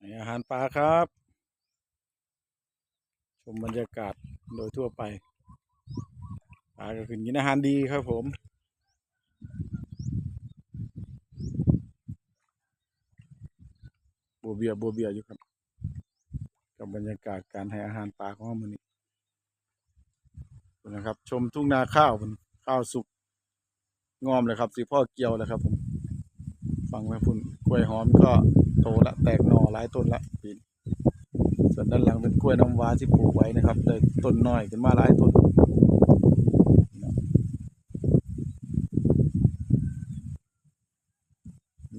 อาหารปลาครับ ชมบรรยากาศโดยทั่วไปปลาก็ขึ้นกินอาหารดีครับผมบัวเบียบัวเบียอยู่ครับ กับบรรยากาศการให้อาหารปลาของมือนี้นะครับ ชมทุ่งนาข้าวมันข้าวสุกงอมเลยครับสิพ่อเกี่ยวเลยครับผม ฟังไว้พุ่น กล้วยหอมก็โตละแตกหน่อหลายต้นละปีนส่วนด้านหลังเป็นกล้วยน้ำว้าที่ปลูกไว้นะครับได้ต้นน้อยขึ้นมาหลายต้น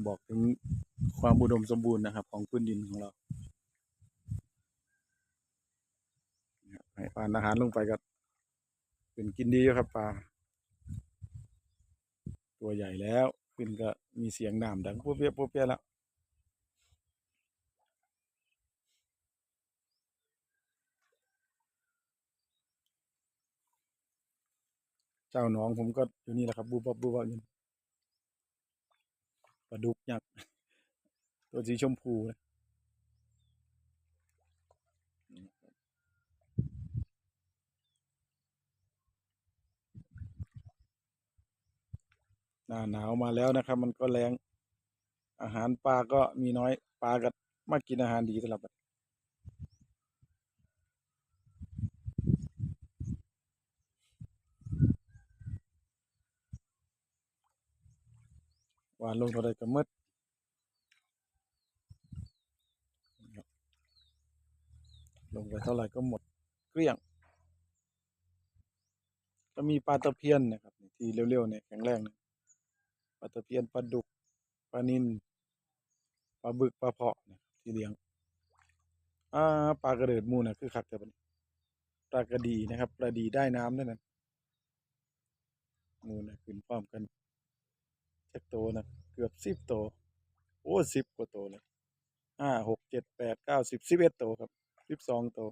บอกถึงความอุดมสมบูรณ์นะครับ ของพื้นดินของเราให้ปลาอาหารลงไปก็เป็นกินดีครับปลาตัวใหญ่แล้ว ขึ้นก็มีเสียงน้ำดังปุ๊บเปียปุ๊บเปียแล้วเจ้าน้องผมก็อยู่นี่แหละครับบูบบับบูบบับอยู่นี่ปลาดุกยักษ์ตัวสีชมพูนะ หน้าหนาวมาแล้วนะครับ มันก็แรงอาหารปลาก็มีน้อยปลาก็มากินอาหารดีสำหรับวานลงเท่าไรก็หมดลงไปเท่าไหร่ก็หมดเกลี้ยง ก็มีปลาตะเพียนนะครับ ที่เร็วๆเนี่ยแข็งแรงนี่ย ปลาตะเพียนปลาดุกปลานิลปลาบึกปลาเพาะเนี่ยที่เลี้ยงอ่าปลากระเดิดมูนะคือคักแต่บัดนี้ปลากระดีนะครับปลาดีได้น้ำนั่นนะมูนะขึ้นพร้อมกันเจักโตวนะเกือบสิบโตวโอ้สิบกว่าโตวเลยห้าหกเจ็ดแปดเก้าสิบสิบเอ็ดโตวครับสิบสองโตว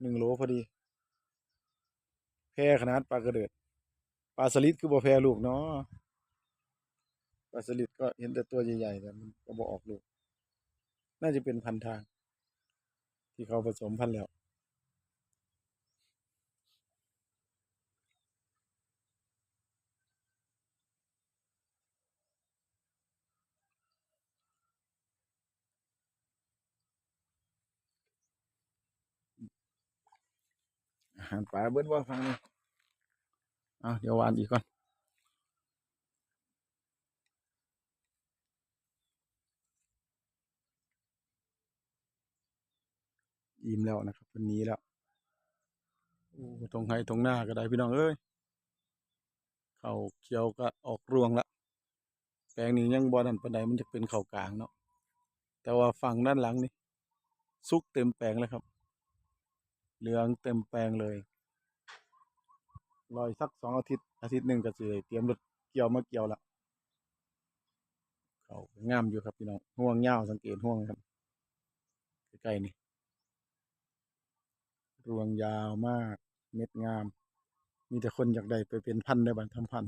หนึ่งโลพอดี แพร่ขนาดปลากระเดิดปลาสลิดคือบ่แพร่ลูกเนาะ ปลาสลิดก็เห็นแต่ตัวใหญ่ๆแต่มันก็บ่ออกลูก น่าจะเป็นพันธะทาง ที่เขาผสมพันธุ์แล้วอาหารปลาเบิดว่าฟังนี่เอาเดี๋ยววานอีกก่อน อิ่มแล้วนะครับวันนี้แล้วโอ้ตรงไห้ตรงหน้าก็ได้พี่น้องเอ้ยเขาเขียวก็ออกรวงละแปลงนี้ยังบ่นั่นปานใดมันจะเป็นเข่ากลางเนาะแต่ว่าฝั่งด้านหลังนี่สุกเต็มแปลงแล้วครับ เหลืองเต็มแปลงเลยรออีกสักสองอาทิตย์อาทิตย์หนึ่งก็สิได้เตรียมรถเกี่ยวมาเกี่ยวละเขางามอยู่ครับพี่น้องห่วงยาสังเกตห่วงครับใกล้ๆนี่ รวงยาวมาก เม็ดงาม มีแต่คนอยากได้ไปเป็นพันได้บันทำพัน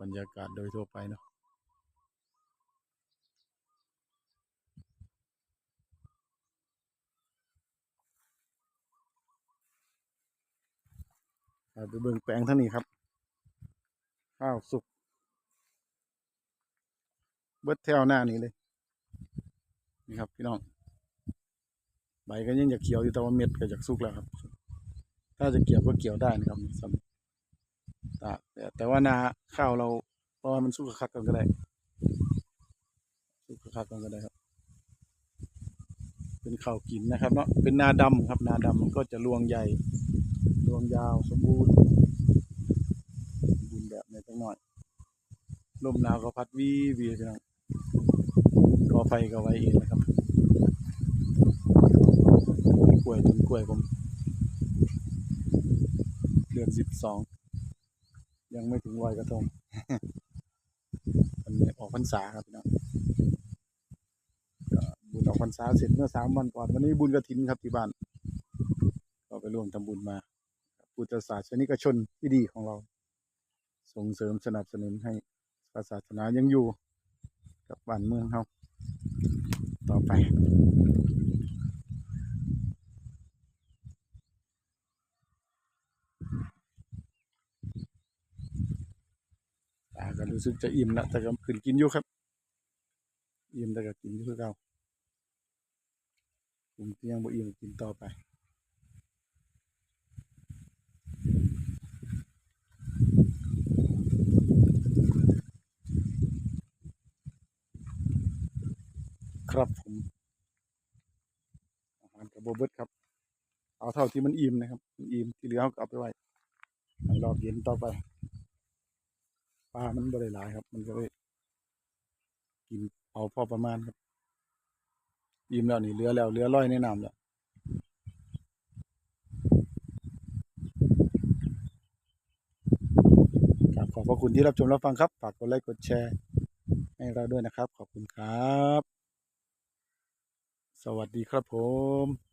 บรรยากาศโดยทั่วไปเนาะเอาไปเบิ่งแปลงท่านี้ครับ ข้าวสุก เบิดแถวหน้านี้เลย นี่ครับ พี่น้อง ใบก็ยังอยากเขียวอยู่แต่ว่าเม็ดก็อยากสุกแล้วครับ ถ้าจะเกี่ยวก็เกี่ยวได้นะครับสำแต่แต่แต่ว่านาข้าวเราเพราะว่ามันสุกคักกันก็ได้สุกคักกันก็ได้ครับ เป็นข้าวกินนะครับเนาะเป็นนาดำครับ นาดำมันก็จะรวงใหญ่รวงยาวสมบูรณ์สมบูรณ์แบบในตั้งหน่อยลมหนาวก็พัดวีวีพี่น้องก่อไฟก็ไว้เองนะครับ กล้วยต้นกล้วยผมเดือนสิบสองยังไม่ถึงวัยกระทงวันนี้ออกพรรษาครับพี่น้องบุญออกพรรษาเสร็จเมื่อสามวันก่อนวันนี้บุญกระถินครับที่บ้านก็ไปร่วมทำบุญมาพุทธศาสนิกชนที่ดีของเรา ส่งเสริมสนับสนุนให้ศาสนายังอยู่กับบ้านเมืองเฮาต่อไป ก็รู้สึกจะอิ่มล้วแต่ก็ขึ้นกินอยู่ครับ อิ่มแต่ก็กินอยู่คือเก่ากลุ่มที่ยังบ่อิ่มกินต่อไปครับผมอาหารกับโบเบิดครับ เอาเท่าที่มันอิ่มนะครับอิ่มที่เหลือเราก็เอาไปไว้ให้รอบเย็นต่อไป ปลามันบริหลายครับ มันก็เลยกินเอาพอประมาณครับอิ่มแล้วนี่เหลือแล้วเหลือร้อยในน้ำแล้วครับขอบพระคุณที่รับชมรับฟังครับฝากกดไลค์กดแชร์ให้เราด้วยนะครับ ขอบคุณครับ สวัสดีครับผม